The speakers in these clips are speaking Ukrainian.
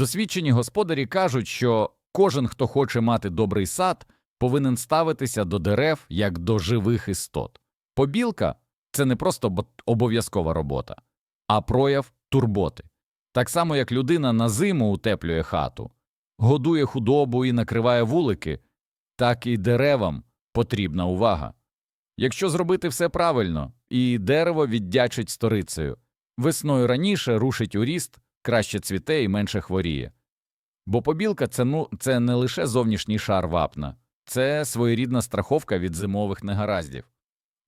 Досвідчені господарі кажуть, що кожен, хто хоче мати добрий сад, повинен ставитися до дерев як до живих істот. Побілка це не просто обов'язкова робота, а прояв турботи. Так само, як людина на зиму утеплює хату, годує худобу і накриває вулики, так і деревам потрібна увага. Якщо зробити все правильно, і дерево віддячить сторицею, весною раніше рушить у ріст, краще цвіте і менше хворіє. Бо побілка це, ну, це не лише зовнішній шар вапна, це своєрідна страховка від зимових негараздів.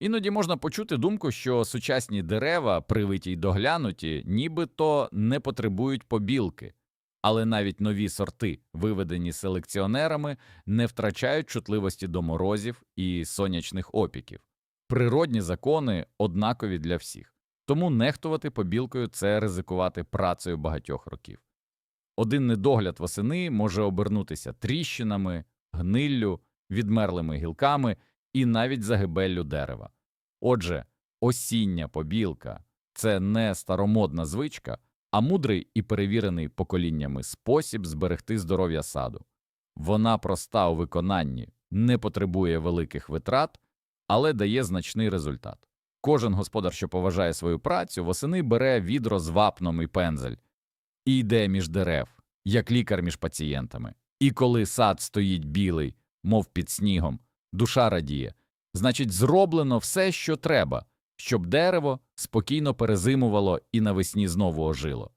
Іноді можна почути думку, що сучасні дерева, привиті й доглянуті, нібито не потребують побілки, але навіть нові сорти, виведені селекціонерами, не втрачають чутливості до морозів і сонячних опіків. Природні закони однакові для всіх, тому нехтувати побілкою це ризикувати працею багатьох років. Один недогляд восени може обернутися тріщинами, гниллю, відмерлими гілками і навіть загибеллю дерева. Отже, осіння побілка це не старомодна звичка, а мудрий і перевірений поколіннями спосіб зберегти здоров'я саду. Вона проста у виконанні, не потребує великих витрат, але дає значний результат. Кожен господар, що поважає свою працю, восени бере відро з вапном і пензель і йде між дерев, як лікар між пацієнтами. І коли сад стоїть білий, мов під снігом, душа радіє, значить, зроблено все, що треба, щоб дерево спокійно перезимувало і навесні знову ожило.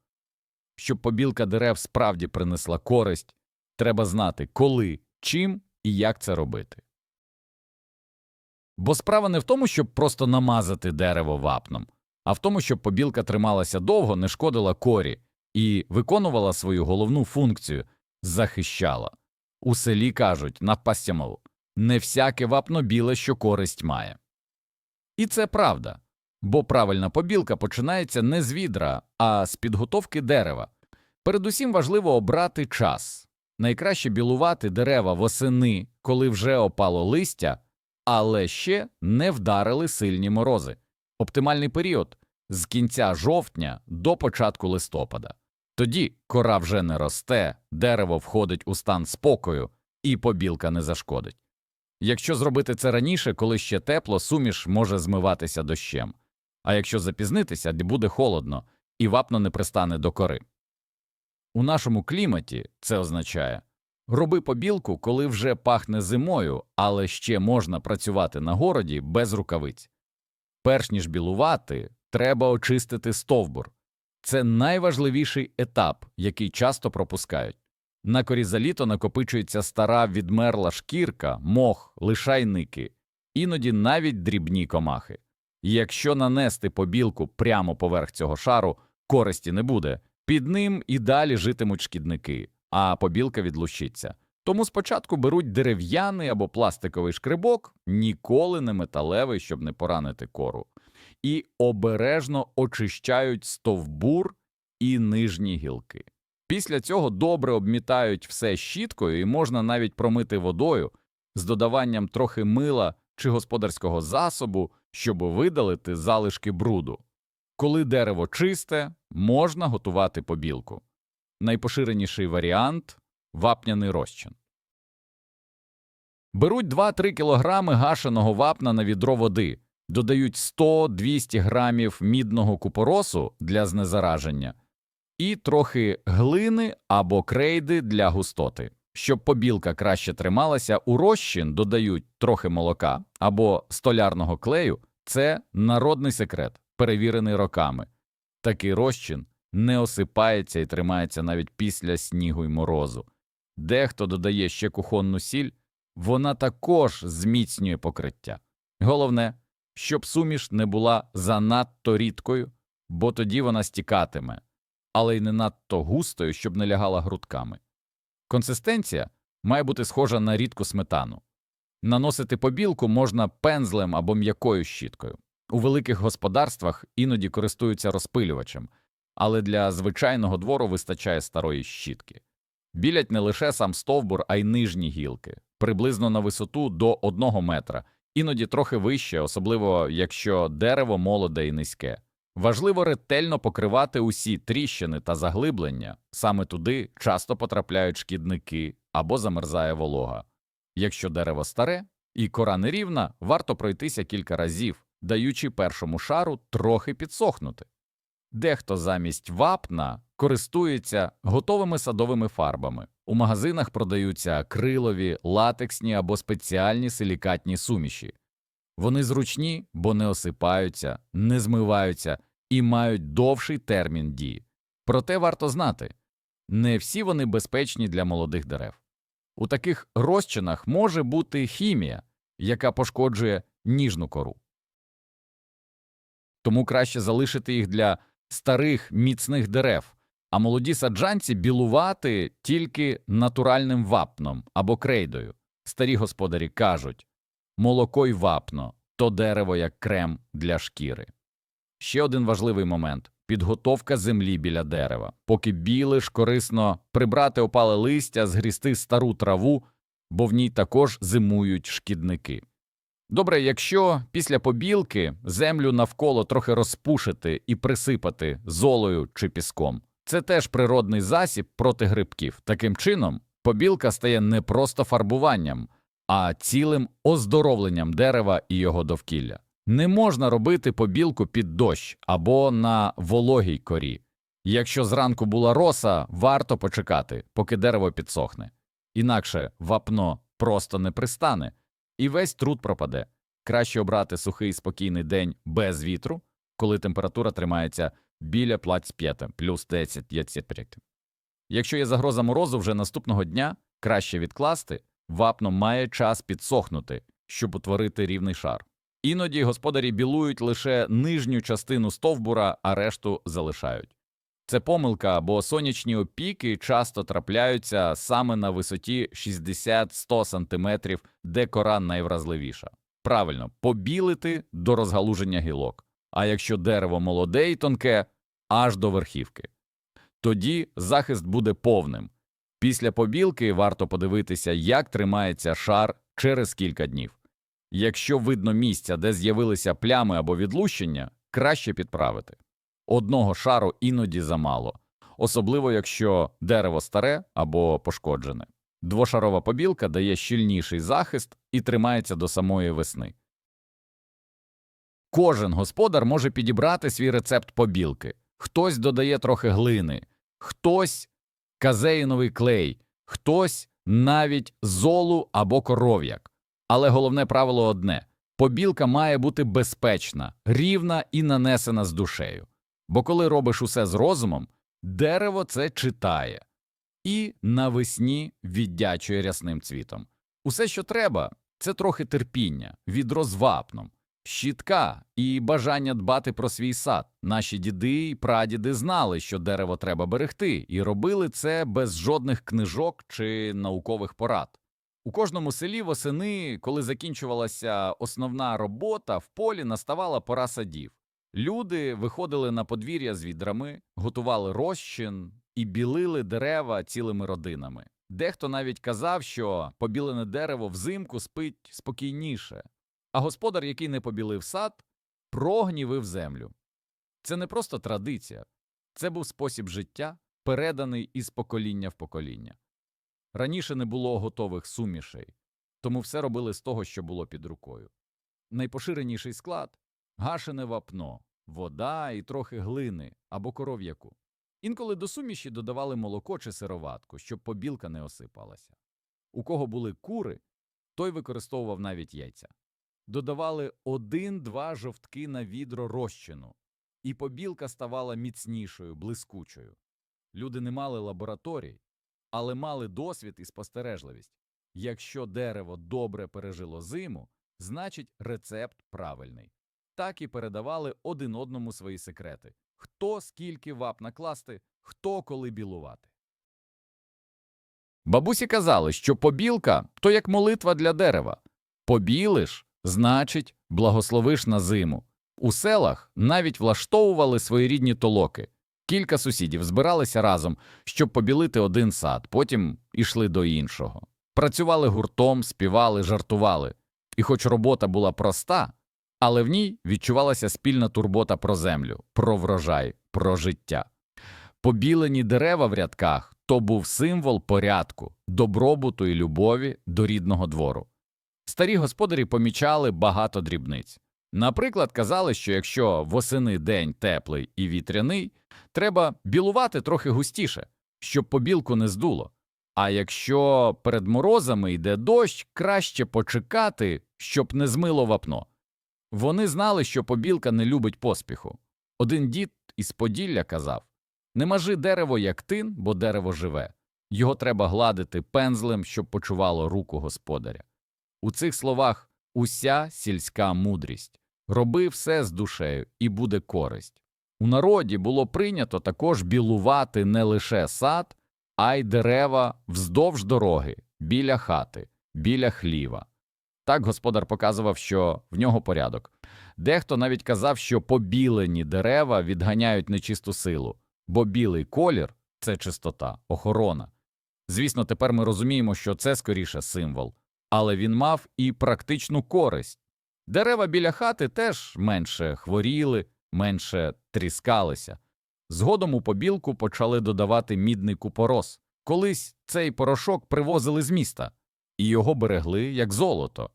Щоб побілка дерев справді принесла користь, треба знати, коли, чим і як це робити. Бо справа не в тому, щоб просто намазати дерево вапном, а в тому, щоб побілка трималася довго, не шкодила корі і виконувала свою головну функцію захищала. У селі кажуть навпастямов не всяке вапно біле, що користь має. І це правда, бо правильна побілка починається не з відра, а з підготовки дерева. Передусім важливо обрати час. Найкраще білувати дерева восени, коли вже опало листя, але ще не вдарили сильні морози. Оптимальний період з кінця жовтня до початку листопада. Тоді кора вже не росте, дерево входить у стан спокою, і побілка не зашкодить. Якщо зробити це раніше, коли ще тепло, суміш може змиватися дощем, а якщо запізнитися, буде холодно, і вапно не пристане до кори. У нашому кліматі це означає роби побілку, коли вже пахне зимою, але ще можна працювати на городі без рукавиць. Перш ніж білувати, треба очистити стовбур. Це найважливіший етап, який часто пропускають. На корі за літо накопичується стара відмерла шкірка, мох, лишайники, іноді навіть дрібні комахи. Якщо нанести побілку прямо поверх цього шару, користі не буде, під ним і далі житимуть шкідники, а побілка відлущиться. Тому спочатку беруть дерев'яний або пластиковий шкрибок, ніколи не металевий, щоб не поранити кору, і обережно очищають стовбур і нижні гілки. Після цього добре обмітають все щіткою і можна навіть промити водою з додаванням трохи мила чи господарського засобу, щоб видалити залишки бруду. Коли дерево чисте, можна готувати побілку. Найпоширеніший варіант вапняний розчин. Беруть 2-3 кілограми гашеного вапна на відро води, додають 100-200 грамів мідного купоросу для знезараження і трохи глини або крейди для густоти. Щоб побілка краще трималася, у розчин додають трохи молока або столярного клею. Це народний секрет, перевірений роками. Такий розчин не осипається і тримається навіть після снігу й морозу. Дехто додає ще кухонну сіль, вона також зміцнює покриття. Головне, щоб суміш не була занадто рідкою, бо тоді вона стікатиме, але й не надто густою, щоб не лягала грудками. Консистенція має бути схожа на рідку сметану. Наносити побілку можна пензлем або м'якою щіткою. У великих господарствах іноді користуються розпилювачем, але для звичайного двору вистачає старої щітки. Білять не лише сам стовбур, а й нижні гілки, приблизно на висоту до 1 метра, іноді трохи вище, особливо якщо дерево молоде і низьке. Важливо ретельно покривати усі тріщини та заглиблення. Саме туди часто потрапляють шкідники або замерзає волога. Якщо дерево старе і кора нерівна, варто пройтися кілька разів, даючи першому шару трохи підсохнути. Дехто замість вапна користується готовими садовими фарбами. У магазинах продаються акрилові, латексні або спеціальні силікатні суміші. Вони зручні, бо не осипаються, не змиваються і мають довший термін дії. Проте варто знати, не всі вони безпечні для молодих дерев. У таких розчинах може бути хімія, яка пошкоджує ніжну кору. Тому краще залишити їх для старих міцних дерев, а молоді саджанці білувати тільки натуральним вапном або крейдою. Старі господарі кажуть молоко й вапно то дерево як крем для шкіри. Ще один важливий момент підготовка землі біля дерева. Поки білиш, корисно прибрати опале листя, згрісти стару траву, бо в ній також зимують шкідники. Добре, якщо після побілки землю навколо трохи розпушити і присипати золою чи піском, це теж природний засіб проти грибків. Таким чином, побілка стає не просто фарбуванням, а цілим оздоровленням дерева і його довкілля. Не можна робити побілку під дощ або на вологій корі. Якщо зранку була роса, варто почекати, поки дерево підсохне. Інакше вапно просто не пристане, і весь труд пропаде. Краще обрати сухий спокійний день без вітру, коли температура тримається біля 25, плюс 10 25. Якщо є загроза морозу вже наступного дня, краще відкласти, вапно має час підсохнути, щоб утворити рівний шар. Іноді господарі білують лише нижню частину стовбура, а решту залишають. Це помилка, бо сонячні опіки часто трапляються саме на висоті 60-100 см, де кора найвразливіша. Правильно, побілити до розгалуження гілок, а якщо дерево молоде і тонке, аж до верхівки. Тоді захист буде повним. Після побілки варто подивитися, як тримається шар через кілька днів. Якщо видно місця, де з'явилися плями або відлущення, краще підправити. Одного шару іноді замало, особливо якщо дерево старе або пошкоджене. Двошарова побілка дає щільніший захист і тримається до самої весни. Кожен господар може підібрати свій рецепт побілки. Хтось додає трохи глини, хтось казеїновий клей, хтось навіть золу або коров'як. Але головне правило одне побілка має бути безпечна, рівна і нанесена з душею. Бо коли робиш усе з розумом, дерево це читає і навесні віддячує рясним цвітом. Усе, що треба, це трохи терпіння, відро з вапном, щітка і бажання дбати про свій сад. Наші діди і прадіди знали, що дерево треба берегти, і робили це без жодних книжок чи наукових порад. У кожному селі восени, коли закінчувалася основна робота, в полі наставала пора садів. Люди виходили на подвір'я з відрами, готували розчин і білили дерева цілими родинами. Дехто навіть казав, що побілене дерево взимку спить спокійніше, а господар, який не побілив сад, прогнівив землю. Це не просто традиція, це був спосіб життя, переданий із покоління в покоління. Раніше не було готових сумішей, тому все робили з того, що було під рукою. Найпоширеніший склад гашене вапно, вода і трохи глини або коров'яку. Інколи до суміші додавали молоко чи сироватку, щоб побілка не осипалася. У кого були кури, той використовував навіть яйця. Додавали один-два жовтки на відро розчину, і побілка ставала міцнішою, блискучою. Люди не мали лабораторій, але мали досвід і спостережливість. Якщо дерево добре пережило зиму, значить рецепт правильний. Так і передавали один одному свої секрети хто скільки вап накласти, хто коли білувати. Бабусі казали, що побілка то як молитва для дерева. Побілиш значить, благословиш на зиму. У селах навіть влаштовували своєрідні толоки. Кілька сусідів збиралися разом, щоб побілити один сад, потім ішли до іншого. Працювали гуртом, співали, жартували. І хоч робота була проста, але в ній відчувалася спільна турбота про землю, про врожай, про життя. Побілені дерева в рядках то був символ порядку, добробуту і любові до рідного двору. Старі господарі помічали багато дрібниць. Наприклад, казали, що якщо восени день теплий і вітряний, треба білувати трохи густіше, щоб побілку не здуло. А якщо перед морозами йде дощ, краще почекати, щоб не змило вапно. Вони знали, що побілка не любить поспіху. Один дід із Поділля казав не мажи дерево, як тин, бо дерево живе. Його треба гладити пензлем, щоб почувало руку господаря. У цих словах уся сільська мудрість. Роби все з душею, і буде користь. У народі було прийнято також білувати не лише сад, а й дерева вздовж дороги, біля хати, біля хліва. Так господар показував, що в нього порядок. Дехто навіть казав, що побілені дерева відганяють нечисту силу, бо білий колір це чистота, охорона. Звісно, тепер ми розуміємо, що це скоріше символ, але він мав і практичну користь. Дерева біля хати теж менше хворіли, менше тріскалися. Згодом у побілку почали додавати мідний купорос. Колись цей порошок привозили з міста, і його берегли як золото.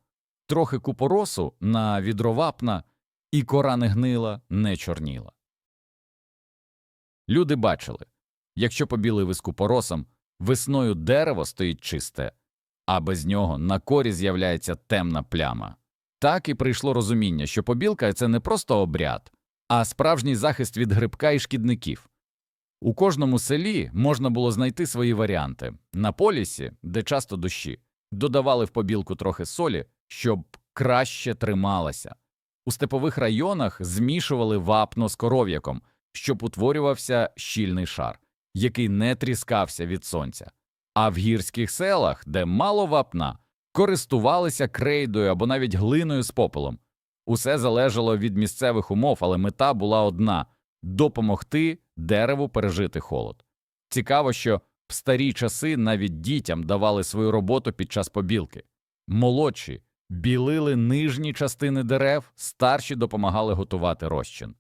Трохи купоросу на відро вапна, і кора не гнила, не чорніла. Люди бачили, якщо побілили з купоросом, весною дерево стоїть чисте, а без нього на корі з'являється темна пляма. Так і прийшло розуміння, що побілка це не просто обряд, а справжній захист від грибка і шкідників. У кожному селі можна було знайти свої варіанти на полісі, де часто дощі, додавали в побілку трохи солі, щоб краще трималася. У степових районах змішували вапно з коров'яком, щоб утворювався щільний шар, який не тріскався від сонця. А в гірських селах, де мало вапна, користувалися крейдою або навіть глиною з попелом. Усе залежало від місцевих умов, але мета була одна допомогти дереву пережити холод. Цікаво, що в старі часи навіть дітям давали свою роботу під час побілки. Молодші білили нижні частини дерев, старші допомагали готувати розчин.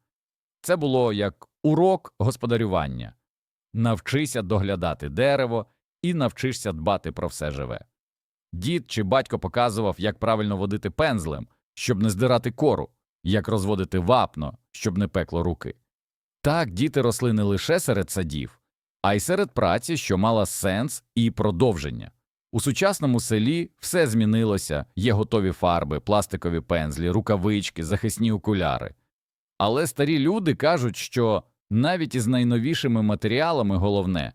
Це було як урок господарювання навчися доглядати дерево і навчишся дбати про все живе. Дід чи батько показував, як правильно водити пензлем, щоб не здирати кору, як розводити вапно, щоб не пекло руки. Так діти росли не лише серед садів, а й серед праці, що мала сенс і продовження. У сучасному селі все змінилося, є готові фарби, пластикові пензлі, рукавички, захисні окуляри. Але старі люди кажуть, що навіть із найновішими матеріалами головне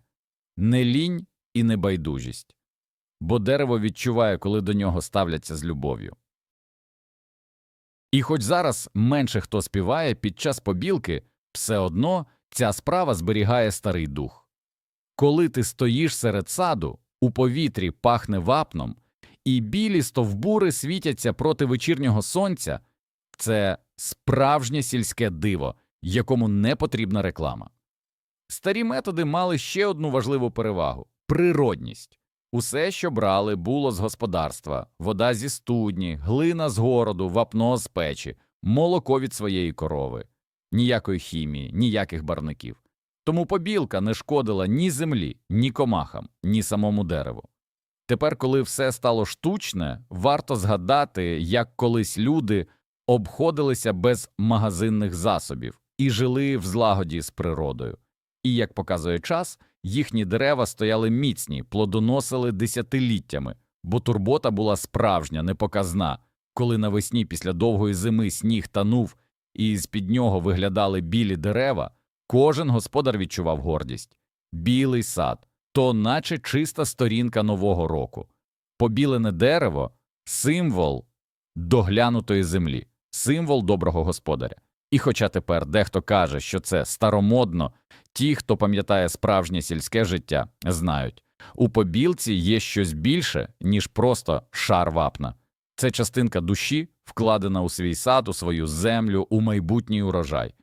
не лінь і небайдужість, бо дерево відчуває, коли до нього ставляться з любов'ю. І хоч зараз менше хто співає під час побілки, все одно ця справа зберігає старий дух. Коли ти стоїш серед саду, у повітрі пахне вапном, і білі стовбури світяться проти вечірнього сонця, це справжнє сільське диво, якому не потрібна реклама. Старі методи мали ще одну важливу перевагу природність. Усе, що брали, було з господарства вода зі студні, глина з городу, вапно з печі, молоко від своєї корови, ніякої хімії, ніяких барників. Тому побілка не шкодила ні землі, ні комахам, ні самому дереву. Тепер, коли все стало штучне, варто згадати, як колись люди обходилися без магазинних засобів і жили в злагоді з природою. І, як показує час, їхні дерева стояли міцні, плодоносили десятиліттями, бо турбота була справжня, непоказна. Коли навесні після довгої зими сніг танув і з під нього виглядали білі дерева, кожен господар відчував гордість. Білий сад то наче чиста сторінка нового року. Побілене дерево символ доглянутої землі, символ доброго господаря. І хоча тепер дехто каже, що це старомодно, ті, хто пам'ятає справжнє сільське життя, знають у побілці є щось більше, ніж просто шар вапна. Це частинка душі, вкладена у свій сад, у свою землю, у майбутній урожай.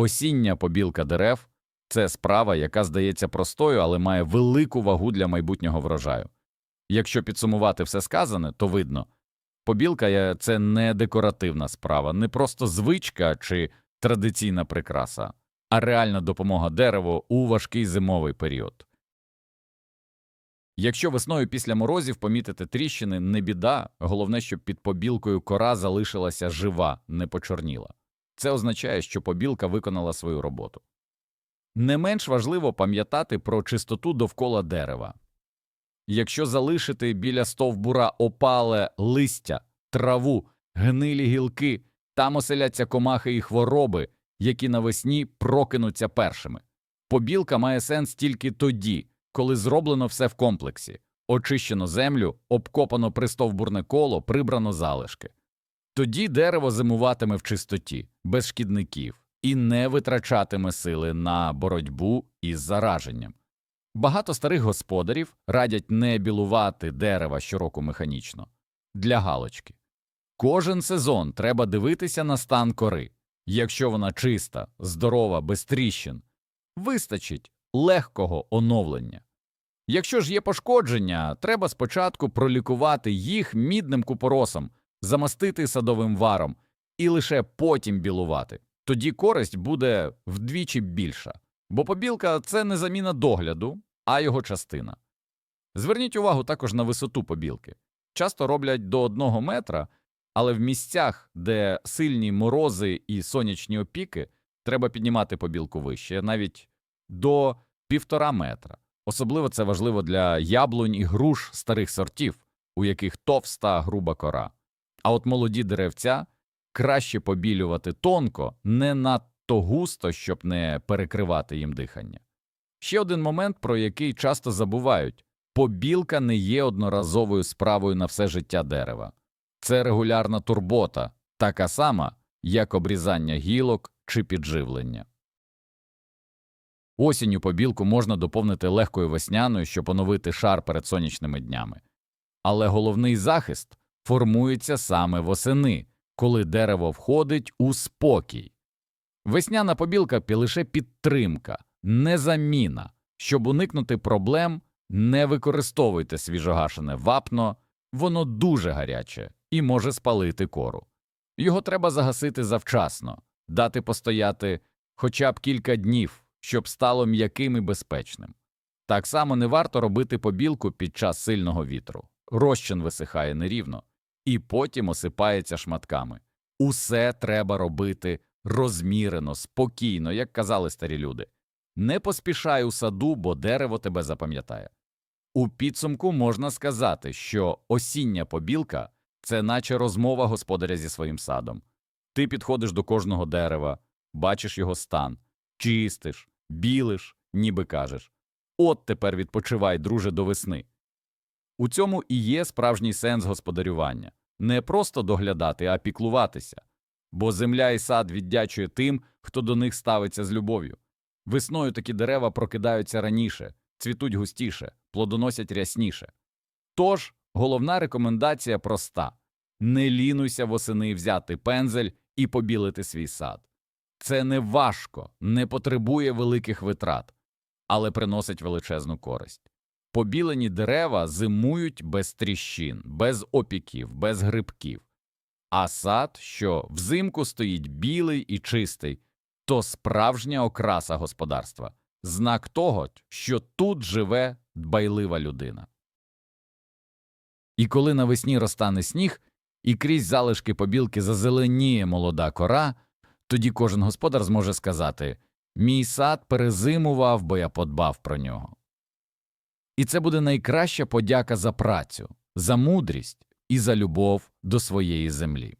Осіння побілка дерев це справа, яка здається простою, але має велику вагу для майбутнього врожаю. Якщо підсумувати все сказане, то видно Побілка це не декоративна справа, не просто звичка чи традиційна прикраса, а реальна допомога дереву у важкий зимовий період. Якщо весною після морозів помітите тріщини, не біда, головне, щоб під побілкою кора залишилася жива, не почорніла. Це означає, що побілка виконала свою роботу. Не менш важливо пам'ятати про чистоту довкола дерева. Якщо залишити біля стовбура опале листя, траву, гнилі гілки, там оселяться комахи і хвороби, які навесні прокинуться першими. Побілка має сенс тільки тоді, коли зроблено все в комплексі очищено землю, обкопано пристовбурне коло, прибрано залишки. Тоді дерево зимуватиме в чистоті, без шкідників, і не витрачатиме сили на боротьбу із зараженням. Багато старих господарів радять не білувати дерева щороку механічно для галочки. Кожен сезон треба дивитися на стан кори. Якщо вона чиста, здорова, без тріщин, вистачить легкого оновлення. Якщо ж є пошкодження, треба спочатку пролікувати їх мідним купоросом, замастити садовим варом і лише потім білувати. Тоді користь буде вдвічі більша, бо побілка це не заміна догляду, а його частина. Зверніть увагу також на висоту побілки. Часто роблять до одного метра, але в місцях, де сильні морози і сонячні опіки, треба піднімати побілку вище, навіть до півтора метра. Особливо це важливо для яблунь і груш старих сортів, у яких товста груба кора. А от молоді деревця краще побілювати тонко, не надто густо, щоб не перекривати їм дихання. Ще один момент, про який часто забувають побілка не є одноразовою справою на все життя дерева. Це регулярна турбота, така сама, як обрізання гілок чи підживлення. Осінню побілку можна доповнити легкою весняною, щоб оновити шар перед сонячними днями. Але головний захист формується саме восени, коли дерево входить у спокій. Весняна побілка – лише підтримка, не заміна. Щоб уникнути проблем, не використовуйте свіжогашене вапно, воно дуже гаряче і може спалити кору. Його треба загасити завчасно, дати постояти хоча б кілька днів, щоб стало м'яким і безпечним. Так само не варто робити побілку під час сильного вітру. Розчин висихає нерівно і потім осипається шматками. Усе треба робити розмірено, спокійно, як казали старі люди. Не поспішай у саду, бо дерево тебе запам'ятає. У підсумку можна сказати, що осіння побілка це наче розмова господаря зі своїм садом. Ти підходиш до кожного дерева, бачиш його стан, чистиш, білиш, ніби кажеш От тепер відпочивай, друже, до весни. У цьому і є справжній сенс господарювання не просто доглядати, а піклуватися, бо земля і сад віддячує тим, хто до них ставиться з любов'ю. Весною такі дерева прокидаються раніше, цвітуть густіше, плодоносять рясніше. Тож головна рекомендація проста не лінуйся восени взяти пензель і побілити свій сад. Це не важко, не потребує великих витрат, але приносить величезну користь. Побілені дерева зимують без тріщин, без опіків, без грибків. А сад, що взимку стоїть білий і чистий, то справжня окраса господарства, знак того, що тут живе дбайлива людина. І коли навесні розтане сніг, і крізь залишки побілки зазеленіє молода кора, тоді кожен господар зможе сказати Мій сад перезимував, бо я подбав про нього. І це буде найкраща подяка за працю, за мудрість і за любов до своєї землі.